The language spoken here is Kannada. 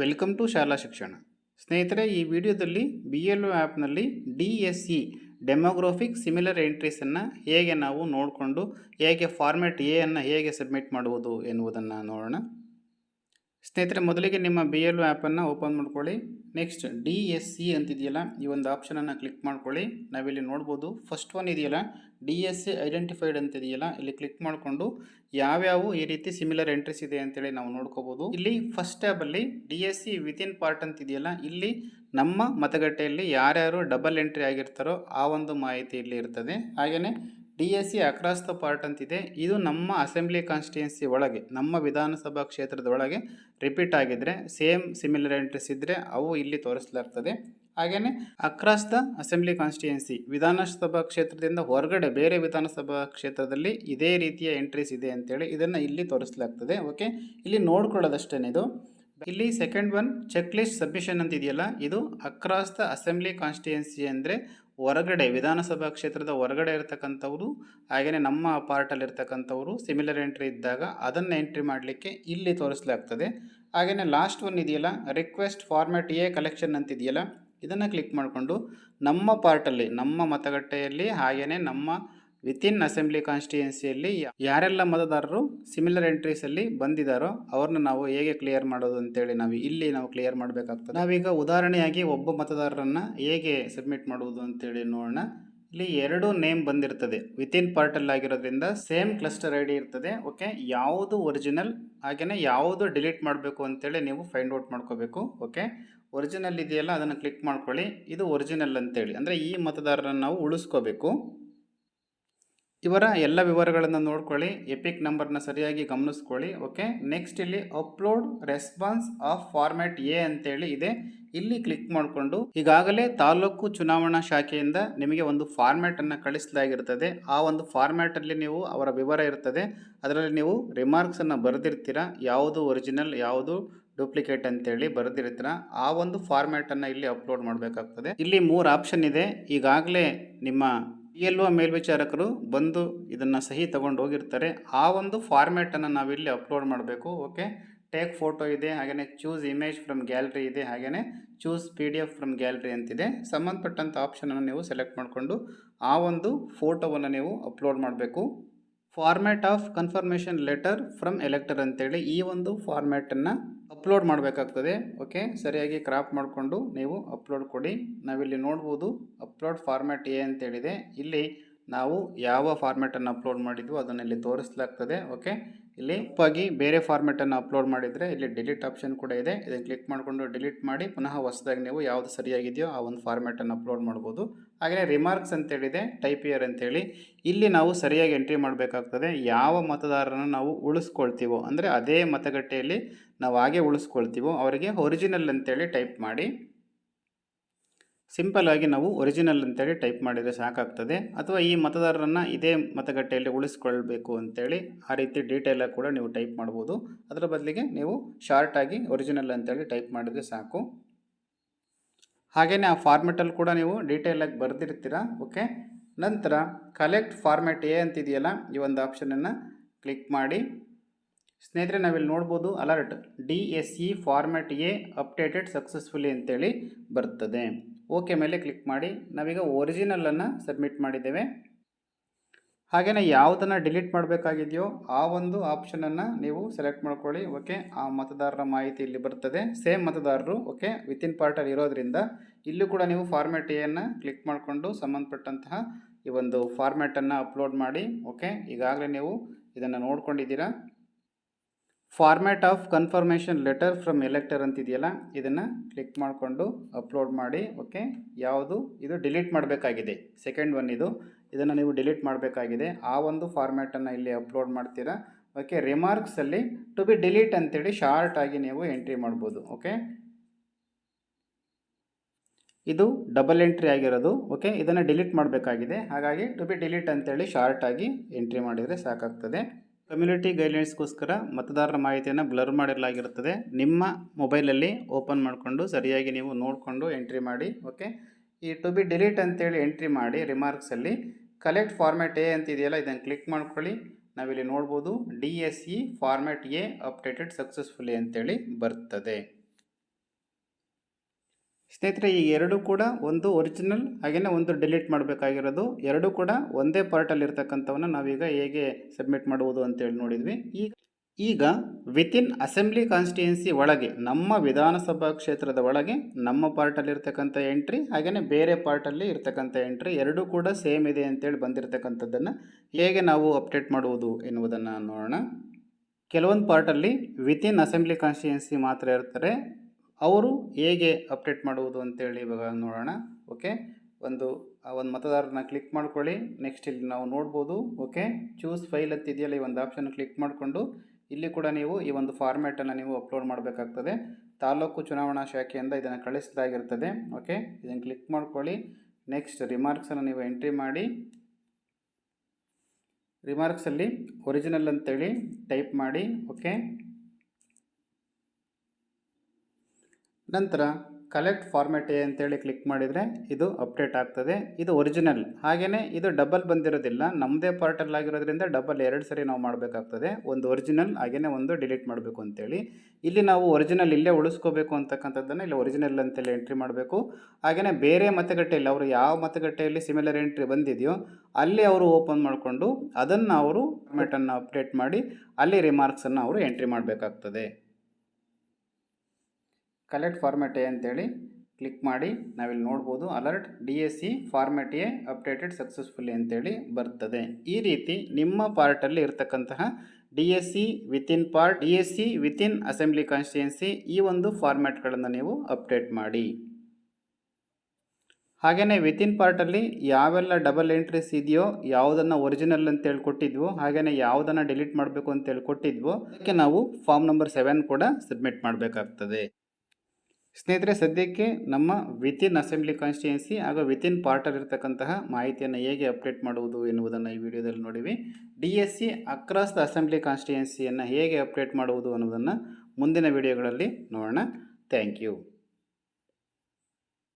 ವೆಲ್ಕಮ್ ಟು ಶಾಲಾ ಶಿಕ್ಷಣ. ಸ್ನೇಹಿತರೆ, ಈ ವಿಡಿಯೋದಲ್ಲಿ ಬಿ ಎಲ್ ಒ ಆ್ಯಪ್ನಲ್ಲಿ D S E demographic similar ಎಂಟ್ರೀಸನ್ನು ಹೇಗೆ ನಾವು ನೋಡಿಕೊಂಡು, ಹೇಗೆ ಫಾರ್ಮ್ಯಾಟ್ ಎ ಅನ್ನು ಹೇಗೆ ಸಬ್ಮಿಟ್ ಮಾಡುವುದು ಎನ್ನುವುದನ್ನು ನೋಡೋಣ. ಸ್ನೇಹಿತರೆ, ಮೊದಲಿಗೆ ನಿಮ್ಮ ಬಿ ಎಲ್ ಆ್ಯಪನ್ನು ಓಪನ್ ಮಾಡ್ಕೊಳ್ಳಿ. ನೆಕ್ಸ್ಟ್ ಡಿ ಎಸ್ ಸಿ ಅಂತಿದೆಯಲ್ಲ, ಈ ಒಂದು ಆಪ್ಷನನ್ನು ಕ್ಲಿಕ್ ಮಾಡ್ಕೊಳ್ಳಿ. ನಾವಿಲ್ಲಿ ನೋಡ್ಬೋದು ಫಸ್ಟ್ ಒನ್ ಇದೆಯಲ್ಲ ಡಿ ಎಸ್ ಸಿ ಐಡೆಂಟಿಫೈಡ್ ಅಂತಿದೆಯಲ್ಲ, ಇಲ್ಲಿ ಕ್ಲಿಕ್ ಮಾಡಿಕೊಂಡು ಯಾವ್ಯಾವ ಈ ರೀತಿ ಸಿಮಿಲರ್ ಎಂಟ್ರೀಸ್ ಇದೆ ಅಂತೇಳಿ ನಾವು ನೋಡ್ಕೋಬೋದು. ಇಲ್ಲಿ first ಟ್ಯಾಬಲ್ಲಿ D S C within part ಅಂತಿದೆಯಲ್ಲ, ಇಲ್ಲಿ ನಮ್ಮ ಮತಗಟ್ಟೆಯಲ್ಲಿ ಯಾರ್ಯಾರು ಡಬಲ್ ಎಂಟ್ರಿ ಆಗಿರ್ತಾರೋ ಆ ಒಂದು ಮಾಹಿತಿ ಇಲ್ಲಿ ಇರ್ತದೆ. ಹಾಗೆಯೇ D S C across the part ಅಂತಿದೆ. ಇದು ನಮ್ಮ ಅಸೆಂಬ್ಲಿ ಕಾನ್ಸ್ಟಿಟ್ಯೂನ್ಸಿ ಒಳಗೆ, ನಮ್ಮ ವಿಧಾನಸಭಾ ಕ್ಷೇತ್ರದ ಒಳಗೆ ರಿಪೀಟ್ ಆಗಿದ್ದರೆ ಸೇಮ್ ಸಿಮಿಲರ್ ಎಂಟ್ರೀಸ್ ಇದ್ದರೆ ಅವು ಇಲ್ಲಿ ತೋರಿಸಲಾಗ್ತದೆ. ಹಾಗೆಯೇ ಅಕ್ರಾಸ್ ದ ಅಸೆಂಬ್ಲಿ ಕಾನ್ಸ್ಟಿಟ್ಯೂನ್ಸಿ ವಿಧಾನಸಭಾ ಕ್ಷೇತ್ರದಿಂದ ಹೊರಗಡೆ ಬೇರೆ ವಿಧಾನಸಭಾ ಕ್ಷೇತ್ರದಲ್ಲಿ ಇದೇ ರೀತಿಯ ಎಂಟ್ರೀಸ್ ಇದೆ ಅಂತೇಳಿ ಇದನ್ನು ಇಲ್ಲಿ ತೋರಿಸಲಾಗ್ತದೆ. ಓಕೆ? ಇಲ್ಲಿ ನೋಡ್ಕೊಳ್ಳೋದಷ್ಟೇ ಇದು. ಇಲ್ಲಿ second one check list submission ಅಂತಿದೆಯಲ್ಲ, ಇದು ಅಕ್ರಾಸ್ ದ ಅಸೆಂಬ್ಲಿ ಕಾನ್ಸ್ಟಿಟ್ಯೂನ್ಸಿ ಅಂದರೆ ಹೊರಗಡೆ, ವಿಧಾನಸಭಾ ಕ್ಷೇತ್ರದ ಹೊರಗಡೆ ಇರ್ತಕ್ಕಂಥವ್ರು ಹಾಗೆಯೇ ನಮ್ಮ ಪಾರ್ಟಲ್ಲಿ ಇರ್ತಕ್ಕಂಥವ್ರು ಸಿಮಿಲರ್ ಎಂಟ್ರಿ ಇದ್ದಾಗ ಅದನ್ನು ಎಂಟ್ರಿ ಮಾಡಲಿಕ್ಕೆ ಇಲ್ಲಿ ತೋರಿಸಲಾಗ್ತದೆ. ಹಾಗೆಯೇ ಲಾಸ್ಟ್ ಒನ್ ಇದೆಯಲ್ಲ ರಿಕ್ವೆಸ್ಟ್ ಫಾರ್ಮ್ಯಾಟ್ ಎ ಕಲೆಕ್ಷನ್ ಅಂತಿದೆಯಲ್ಲ, ಇದನ್ನು ಕ್ಲಿಕ್ ಮಾಡಿಕೊಂಡು ನಮ್ಮ ಪಾರ್ಟಲ್ಲಿ, ನಮ್ಮ ಮತಗಟ್ಟೆಯಲ್ಲಿ ಹಾಗೆಯೇ ನಮ್ಮ ವಿತಿನ್ ಅಸೆಂಬ್ಲಿ ಕಾನ್ಸ್ಟಿಟ್ಯೂನ್ಸಿಯಲ್ಲಿ ಯಾರೆಲ್ಲ ಮತದಾರರು ಸಿಮಿಲರ್ ಎಂಟ್ರೀಸಲ್ಲಿ ಬಂದಿದ್ದಾರೋ ಅವ್ರನ್ನ ನಾವು ಹೇಗೆ ಕ್ಲಿಯರ್ ಮಾಡೋದು ಅಂತೇಳಿ ನಾವು ಇಲ್ಲಿ ನಾವು ಕ್ಲಿಯರ್ ಮಾಡಬೇಕಾಗ್ತದೆ. ನಾವೀಗ ಉದಾಹರಣೆಯಾಗಿ ಒಬ್ಬ ಮತದಾರರನ್ನು ಹೇಗೆ ಸಬ್ಮಿಟ್ ಮಾಡುವುದು ಅಂತೇಳಿ ನೋಡೋಣ. ಇಲ್ಲಿ ಎರಡು ನೇಮ್ ಬಂದಿರ್ತದೆ. ವಿತಿನ್ ಪಾರ್ಟಲ್ ಆಗಿರೋದ್ರಿಂದ ಸೇಮ್ ಕ್ಲಸ್ಟರ್ ಐ ಡಿ ಇರ್ತದೆ. ಓಕೆ ಯಾವುದು ಒರಿಜಿನಲ್ ಹಾಗೆಯೇ ಯಾವುದು ಡಿಲೀಟ್ ಮಾಡಬೇಕು ಅಂತೇಳಿ ನೀವು ಫೈಂಡ್ ಔಟ್ ಮಾಡ್ಕೋಬೇಕು. ಓಕೆ ಒರಿಜಿನಲ್ ಇದೆಯಲ್ಲ, ಅದನ್ನು ಕ್ಲಿಕ್ ಮಾಡ್ಕೊಳ್ಳಿ. ಇದು ಒರಿಜಿನಲ್ ಅಂತೇಳಿ. ಅಂದರೆ ಈ ಮತದಾರರನ್ನು ನಾವು ಉಳಿಸ್ಕೋಬೇಕು. ಇವರ ಎಲ್ಲ ವಿವರಗಳನ್ನು ನೋಡ್ಕೊಳ್ಳಿ ಎಪಿಕ್ ನಂಬರ್ನ ಸರಿಯಾಗಿ ಗಮನಿಸ್ಕೊಳ್ಳಿ ಓಕೆ ನೆಕ್ಸ್ಟ್ ಇಲ್ಲಿ upload response of format A ಅಂತೇಳಿ ಇದೆ. ಇಲ್ಲಿ ಕ್ಲಿಕ್ ಮಾಡಿಕೊಂಡು, ಈಗಾಗಲೇ ತಾಲೂಕು ಚುನಾವಣಾ ಶಾಖೆಯಿಂದ ನಿಮಗೆ ಒಂದು ಫಾರ್ಮ್ಯಾಟನ್ನು ಕಳಿಸಲಾಗಿರ್ತದೆ ಆ ಒಂದು ಫಾರ್ಮ್ಯಾಟಲ್ಲಿ ನೀವು ಅವರ ವಿವರ ಇರ್ತದೆ. ಅದರಲ್ಲಿ ನೀವು ರಿಮಾರ್ಕ್ಸನ್ನು ಬರೆದಿರ್ತೀರ? ಯಾವುದು ಒರಿಜಿನಲ್ ಯಾವುದು ಡೂಪ್ಲಿಕೇಟ್ ಅಂತೇಳಿ ಬರೆದಿರ್ತೀರ? ಆ ಒಂದು ಫಾರ್ಮ್ಯಾಟನ್ನು ಇಲ್ಲಿ ಅಪ್ಲೋಡ್ ಮಾಡಬೇಕಾಗ್ತದೆ. ಇಲ್ಲಿ ಮೂರು ಆಪ್ಷನ್ ಇದೆ. ಈಗಾಗಲೇ ನಿಮ್ಮ ಪಿ ಎಲ್ ಒ ಮೇಲ್ವಿಚಾರಕರು ಬಂದು ಇದನ್ನು ಸಹಿ ತಗೊಂಡು ಹೋಗಿರ್ತಾರೆ. ಆ ಒಂದು ಫಾರ್ಮ್ಯಾಟನ್ನು ನಾವಿಲ್ಲಿ ಅಪ್ಲೋಡ್ ಮಾಡಬೇಕು. ಓಕೆ ಟೇಕ್ ಫೋಟೋ ಇದೆ ಹಾಗೆಯೇ ಚೂಸ್ ಇಮೇಜ್ ಫ್ರಮ್ ಗ್ಯಾಲರಿ ಇದೆ ಹಾಗೆಯೇ choose P D F from gallery ಅಂತಿದೆ ಸಂಬಂಧಪಟ್ಟಂಥ ಆಪ್ಷನನ್ನು ನೀವು ಸೆಲೆಕ್ಟ್ ಮಾಡಿಕೊಂಡು ಆ ಒಂದು ಫೋಟೋವನ್ನು ನೀವು ಅಪ್ಲೋಡ್ ಮಾಡಬೇಕು. Format of confirmation letter from elector ಅಂತೇಳಿ ಈ ಒಂದು ಫಾರ್ಮ್ಯಾಟನ್ನು ಅಪ್ಲೋಡ್ ಮಾಡಬೇಕಾಗ್ತದೆ ಓಕೆ ಸರಿಯಾಗಿ ಕ್ರಾಪ್ ಮಾಡಿಕೊಂಡು ನೀವು ಅಪ್ಲೋಡ್ ಕೊಡಿ. ನಾವಿಲ್ಲಿ ನೋಡ್ಬೋದು ಅಪ್ಲೋಡ್ ಫಾರ್ಮ್ಯಾಟ್ ಎ ಅಂತೇಳಿದೆ. ಇಲ್ಲಿ ನಾವು ಯಾವ ಫಾರ್ಮ್ಯಾಟನ್ನು ಅಪ್ಲೋಡ್ ಮಾಡಿದ್ವು ಅದನ್ನು ಇಲ್ಲಿ ತೋರಿಸಲಾಗ್ತದೆ ಓಕೆ ಇಲ್ಲಿ ತಪ್ಪಾಗಿ ಬೇರೆ ಫಾರ್ಮೆಟನ್ನು ಅಪ್ಲೋಡ್ ಮಾಡಿದರೆ ಇಲ್ಲಿ ಡಿಲೀಟ್ ಆಪ್ಷನ್ ಕೂಡ ಇದೆ. ಇದನ್ನು ಕ್ಲಿಕ್ ಮಾಡಿಕೊಂಡು ಡಿಲೀಟ್ ಮಾಡಿ ಪುನಃ ಹೊಸದಾಗಿ ನೀವು ಯಾವುದು ಸರಿಯಾಗಿದೆಯೋ ಆ ಒಂದು ಫಾರ್ಮೆಟನ್ನು ಅಪ್ಲೋಡ್ ಮಾಡ್ಬೋದು. ಹಾಗೆಯೇ ರಿಮಾರ್ಕ್ಸ್ ಅಂತೇಳಿದೆ ಟೈಪ್ ಇಯರ್ ಅಂತೇಳಿ ಇಲ್ಲಿ ನಾವು ಸರಿಯಾಗಿ ಎಂಟ್ರಿ ಮಾಡಬೇಕಾಗ್ತದೆ. ಯಾವ ಮತದಾರರನ್ನು ನಾವು ಉಳಿಸ್ಕೊಳ್ತೀವೋ, ಅಂದರೆ ಅದೇ ಮತಗಟ್ಟೆಯಲ್ಲಿ ನಾವು ಹಾಗೆ ಉಳಿಸ್ಕೊಳ್ತೀವೋ, ಅವರಿಗೆ ಒರಿಜಿನಲ್ ಅಂತೇಳಿ ಟೈಪ್ ಮಾಡಿ. ಸಿಂಪಲ್ ಆಗಿ ನಾವು ಒರಿಜಿನಲ್ ಅಂತೇಳಿ ಟೈಪ್ ಮಾಡಿದರೆ ಸಾಕಾಗ್ತದೆ. ಅಥವಾ ಈ ಮತದಾರರನ್ನು ಇದೇ ಮತಗಟ್ಟೆಯಲ್ಲಿ ಉಳಿಸ್ಕೊಳ್ಬೇಕು ಅಂತೇಳಿ ಆ ರೀತಿ ಡೀಟೇಲಾಗಿ ಕೂಡ ನೀವು ಟೈಪ್ ಮಾಡ್ಬೋದು. ಅದರ ಬದಲಿಗೆ ನೀವು ಶಾರ್ಟಾಗಿ ಒರಿಜಿನಲ್ ಅಂತೇಳಿ ಟೈಪ್ ಮಾಡಿದರೆ ಸಾಕು. ಹಾಗೆಯೇ ಆ ಫಾರ್ಮೆಟಲ್ಲಿ ಕೂಡ ನೀವು ಡೀಟೇಲಾಗಿ ಬರೆದಿರ್ತೀರ? ಓಕೆ ನಂತರ ಕಲೆಕ್ಟ್ ಫಾರ್ಮೆಟ್ ಎ ಅಂತಿದೆಯಲ್ಲ, ಈ ಒಂದು ಆಪ್ಷನನ್ನು ಕ್ಲಿಕ್ ಮಾಡಿ. ಸ್ನೇಹಿತರೆ, ನಾವಿಲ್ಲಿ ನೋಡ್ಬೋದು alert D S E format A updated successfully ಅಂತೇಳಿ ಬರ್ತದೆ. ಓಕೆ ಮೇಲೆ ಕ್ಲಿಕ್ ಮಾಡಿ. ನಾವೀಗ ಒರಿಜಿನಲನ್ನು ಸಬ್ಮಿಟ್ ಮಾಡಿದ್ದೇವೆ. ಹಾಗೆಯೇ ಯಾವುದನ್ನು ಡಿಲೀಟ್ ಮಾಡಬೇಕಾಗಿದೆಯೋ ಆ ಒಂದು ಆಪ್ಷನನ್ನು ನೀವು ಸೆಲೆಕ್ಟ್ ಮಾಡ್ಕೊಳ್ಳಿ, ಓಕೆ? ಆ ಮತದಾರರ ಮಾಹಿತಿ ಇಲ್ಲಿ ಬರ್ತದೆ. ಸೇಮ್ ಮತದಾರರು, ಓಕೆ? ವಿತಿನ್ ಪಾರ್ಟಲ್ಲಿ ಇರೋದ್ರಿಂದ ಇಲ್ಲೂ ಕೂಡ ನೀವು ಫಾರ್ಮ್ಯಾಟ್ ಎಯನ್ನು ಕ್ಲಿಕ್ ಮಾಡಿಕೊಂಡು ಸಂಬಂಧಪಟ್ಟಂತಹ ಈ ಒಂದು ಫಾರ್ಮ್ಯಾಟನ್ನು ಅಪ್ಲೋಡ್ ಮಾಡಿ, ಓಕೆ? ಈಗಾಗಲೇ ನೀವು ಇದನ್ನು ನೋಡ್ಕೊಂಡಿದ್ದೀರಾ? Format of confirmation letter from elector ಅಂತಿದೆಯಲ್ಲ, ಇದನ್ನು ಕ್ಲಿಕ್ ಮಾಡಿಕೊಂಡು ಅಪ್ಲೋಡ್ ಮಾಡಿ ಓಕೆ ಯಾವುದು? ಇದು ಡಿಲೀಟ್ ಮಾಡಬೇಕಾಗಿದೆ. ಸೆಕೆಂಡ್ ಒನ್ ಇದು. ಇದನ್ನು ನೀವು ಡಿಲೀಟ್ ಮಾಡಬೇಕಾಗಿದೆ. ಆ ಒಂದು ಫಾರ್ಮ್ಯಾಟನ್ನು ಇಲ್ಲಿ ಅಪ್ಲೋಡ್ ಮಾಡ್ತೀರಾ? ಓಕೆ ರಿಮಾರ್ಕ್ಸಲ್ಲಿ ಟು ಬಿ ಡಿಲೀಟ್ ಅಂತೇಳಿ ಶಾರ್ಟ್ ಆಗಿ ನೀವು ಎಂಟ್ರಿ ಮಾಡ್ಬೋದು ಓಕೆ ಇದು ಡಬಲ್ ಎಂಟ್ರಿ ಆಗಿರೋದು ಓಕೆ ಇದನ್ನು ಡಿಲೀಟ್ ಮಾಡಬೇಕಾಗಿದೆ. ಹಾಗಾಗಿ ಟು ಬಿ ಡಿಲೀಟ್ ಅಂತೇಳಿ ಶಾರ್ಟಾಗಿ ಎಂಟ್ರಿ ಮಾಡಿದರೆ ಸಾಕಾಗ್ತದೆ. ಕಮ್ಯುನಿಟಿ ಗೈಡ್ಲೈನ್ಸ್ಗೋಸ್ಕರ ಮತದಾರರ ಮಾಹಿತಿಯನ್ನು ಬ್ಲರ್ ಮಾಡಿರಲಾಗಿರುತ್ತದೆ. ನಿಮ್ಮ ಮೊಬೈಲಲ್ಲಿ ಓಪನ್ ಮಾಡಿಕೊಂಡು ಸರಿಯಾಗಿ ನೀವು ನೋಡಿಕೊಂಡು ಎಂಟ್ರಿ ಮಾಡಿ, ಓಕೆ? ಈ ಟು ಬಿ ಡಿಲೀಟ್ ಅಂತೇಳಿ ಎಂಟ್ರಿ ಮಾಡಿ ರಿಮಾರ್ಕ್ಸಲ್ಲಿ ಕಲೆಕ್ಟ್ ಫಾರ್ಮ್ಯಾಟ್ ಎ ಅಂತಿದೆಯಲ್ಲ, ಇದನ್ನು ಕ್ಲಿಕ್ ಮಾಡ್ಕೊಳ್ಳಿ. ನಾವಿಲ್ಲಿ ನೋಡ್ಬೋದು D S E format A updated successfully ಅಂತೇಳಿ ಬರ್ತದೆ. ಸ್ನೇಹಿತರೆ, ಈ ಎರಡು ಕೂಡ ಒಂದು ಒರಿಜಿನಲ್ ಹಾಗೆಯೇ ಒಂದು ಡಿಲೀಟ್ ಮಾಡಬೇಕಾಗಿರೋದು. ಎರಡು ಕೂಡ ಒಂದೇ ಪಾರ್ಟಲ್ಲಿ ಇರ್ತಕ್ಕಂಥವನ್ನ ನಾವೀಗ ಹೇಗೆ ಸಬ್ಮಿಟ್ ಮಾಡುವುದು ಅಂತೇಳಿ ನೋಡಿದ್ವಿ. ಈಗ ಈಗ ವಿತಿನ್ ಅಸೆಂಬ್ಲಿ ಕಾನ್ಸ್ಟಿಟ್ಯೂನ್ಸಿ ಒಳಗೆ, ನಮ್ಮ ವಿಧಾನಸಭಾ ಕ್ಷೇತ್ರದ ಒಳಗೆ ನಮ್ಮ ಪಾರ್ಟಲ್ಲಿರ್ತಕ್ಕಂಥ ಎಂಟ್ರಿ ಹಾಗೆಯೇ ಬೇರೆ ಪಾರ್ಟಲ್ಲಿ ಇರ್ತಕ್ಕಂಥ ಎಂಟ್ರಿ ಎರಡೂ ಕೂಡ ಸೇಮ್ ಇದೆ ಅಂತೇಳಿ ಬಂದಿರತಕ್ಕಂಥದ್ದನ್ನು ಹೇಗೆ ನಾವು ಅಪ್ಡೇಟ್ ಮಾಡುವುದು ಎನ್ನುವುದನ್ನು ನೋಡೋಣ. ಕೆಲವೊಂದು ಪಾರ್ಟಲ್ಲಿ ವಿತಿನ್ ಅಸೆಂಬ್ಲಿ ಕಾನ್ಸ್ಟಿಟ್ಯೂನ್ಸಿ ಮಾತ್ರ ಇರ್ತಾರೆ. ಅವರು ಹೇಗೆ ಅಪ್ಡೇಟ್ ಮಾಡುವುದು ಅಂತೇಳಿ ಇವಾಗ ನೋಡೋಣ. ಓಕೆ ಒಂದು ಒಂದು ಮತದಾರನ ಕ್ಲಿಕ್ ಮಾಡ್ಕೊಳ್ಳಿ. ನೆಕ್ಸ್ಟ್ ಇಲ್ಲಿ ನಾವು ನೋಡ್ಬೋದು. ಓಕೆ ಚೂಸ್ ಫೈಲ್ ಅಂತ ಇದೆಯಲ್ಲ ಈ ಒಂದು ಆಪ್ಷನ್ ಕ್ಲಿಕ್ ಮಾಡಿಕೊಂಡು ಇಲ್ಲಿ ಕೂಡ ನೀವು ಈ ಒಂದು ಫಾರ್ಮ್ಯಾಟನ್ನು ನೀವು ಅಪ್ಲೋಡ್ ಮಾಡಬೇಕಾಗ್ತದೆ. ತಾಲೂಕು ಚುನಾವಣಾ ಶಾಖೆಯಿಂದ ಇದನ್ನು ಕಳಿಸಲಾಗಿರ್ತದೆ ಓಕೆ ಇದನ್ನು ಕ್ಲಿಕ್ ಮಾಡ್ಕೊಳ್ಳಿ. ನೆಕ್ಸ್ಟ್ ರಿಮಾರ್ಕ್ಸನ್ನು ನೀವು ಎಂಟ್ರಿ ಮಾಡಿ. ರಿಮಾರ್ಕ್ಸಲ್ಲಿ ಒರಿಜಿನಲ್ ಅಂತೇಳಿ ಟೈಪ್ ಮಾಡಿ. ಓಕೆ ನಂತರ ಕಲೆಕ್ಟ್ ಫಾರ್ಮ್ಯಾಟ್ ಎ ಅಂತೇಳಿ ಕ್ಲಿಕ್ ಮಾಡಿದರೆ ಇದು ಅಪ್ಡೇಟ್ ಆಗ್ತದೆ. ಇದು ಒರಿಜಿನಲ್ ಹಾಗೆಯೇ ಇದು ಡಬಲ್ ಬಂದಿರೋದಿಲ್ಲ. ನಮ್ಮದೇ ಪಾರ್ಟಲ್ಲಿ ಆಗಿರೋದ್ರಿಂದ ಡಬಲ್ ಎರಡು ಸರಿ ನಾವು ಮಾಡಬೇಕಾಗ್ತದೆ. ಒಂದು ಒರಿಜಿನಲ್ ಹಾಗೆಯೇ ಒಂದು ಡಿಲೀಟ್ ಮಾಡಬೇಕು ಅಂತೇಳಿ. ಇಲ್ಲಿ ನಾವು ಒರಿಜಿನಲ್ ಇಲ್ಲೇ ಉಳಿಸ್ಕೋಬೇಕು ಅಂತಕ್ಕಂಥದ್ದನ್ನು ಇಲ್ಲಿ ಒರಿಜಿನಲ್ ಅಂತೇಳಿ ಎಂಟ್ರಿ ಮಾಡಬೇಕು. ಹಾಗೆಯೇ ಬೇರೆ ಮತಗಟ್ಟೆಯಲ್ಲಿ ಅವರು ಯಾವ ಮತಗಟ್ಟೆಯಲ್ಲಿ ಸಿಮಿಲರ್ ಎಂಟ್ರಿ ಬಂದಿದೆಯೋ ಅಲ್ಲಿ ಅವರು ಓಪನ್ ಮಾಡಿಕೊಂಡು ಅದನ್ನು ಅವರು ಫಾರ್ಮ್ಯಾಟನ್ನು ಅಪ್ಡೇಟ್ ಮಾಡಿ ಅಲ್ಲಿ ರಿಮಾರ್ಕ್ಸನ್ನು ಅವರು ಎಂಟ್ರಿ ಮಾಡಬೇಕಾಗ್ತದೆ. ಕಲೆಕ್ಟ್ ಫಾರ್ಮ್ಯಾಟ್ ಎ ಅಂತೇಳಿ ಕ್ಲಿಕ್ ಮಾಡಿ ನಾವಿಲ್ಲಿ ನೋಡ್ಬೋದು alert D S C format A updated successfully ಅಂತೇಳಿ ಬರ್ತದೆ. ಈ ರೀತಿ ನಿಮ್ಮ ಪಾರ್ಟಲ್ಲಿ ಇರತಕ್ಕಂತಹ D S C within part D S C within assembly constituency ಈ ಒಂದು ಫಾರ್ಮ್ಯಾಟ್ಗಳನ್ನು ನೀವು ಅಪ್ಡೇಟ್ ಮಾಡಿ. ಹಾಗೆಯೇ ವಿತಿನ್ ಪಾರ್ಟಲ್ಲಿ ಯಾವೆಲ್ಲ ಡಬಲ್ ಎಂಟ್ರೀಸ್ ಇದೆಯೋ ಯಾವುದನ್ನು ಒರಿಜಿನಲ್ ಅಂತೇಳಿ ಕೊಟ್ಟಿದ್ವೋ ಹಾಗೆಯೇ ಯಾವುದನ್ನು ಡಿಲೀಟ್ ಮಾಡಬೇಕು ಅಂತೇಳಿ ಕೊಟ್ಟಿದ್ವೋ ಅದಕ್ಕೆ ನಾವು ಫಾರ್ಮ್ ನಂಬರ್ ಸೆವೆನ್ ಕೂಡ ಸಬ್ಮಿಟ್ ಮಾಡಬೇಕಾಗ್ತದೆ. ಸ್ನೇಹಿತರೆ, ಸದ್ಯಕ್ಕೆ ನಮ್ಮ ವಿತಿನ್ ಅಸೆಂಬ್ಲಿ ಕಾನ್ಸ್ಟಿಟ್ಯೂನ್ಸಿ ಹಾಗೂ ವಿತಿನ್ ಪಾರ್ಟಲ್ಲಿರ್ತಕ್ಕಂತಹ ಮಾಹಿತಿಯನ್ನು ಹೇಗೆ ಅಪ್ಡೇಟ್ ಮಾಡುವುದು ಎನ್ನುವುದನ್ನು ಈ ವಿಡಿಯೋದಲ್ಲಿ ನೋಡಿವಿ. D S C across the assembly ಕಾನ್ಸ್ಟಿಟ್ಯೂನ್ಸಿಯನ್ನು ಹೇಗೆ ಅಪ್ಡೇಟ್ ಮಾಡುವುದು ಅನ್ನೋದನ್ನು ಮುಂದಿನ ವಿಡಿಯೋಗಳಲ್ಲಿ ನೋಡೋಣ. Thank you.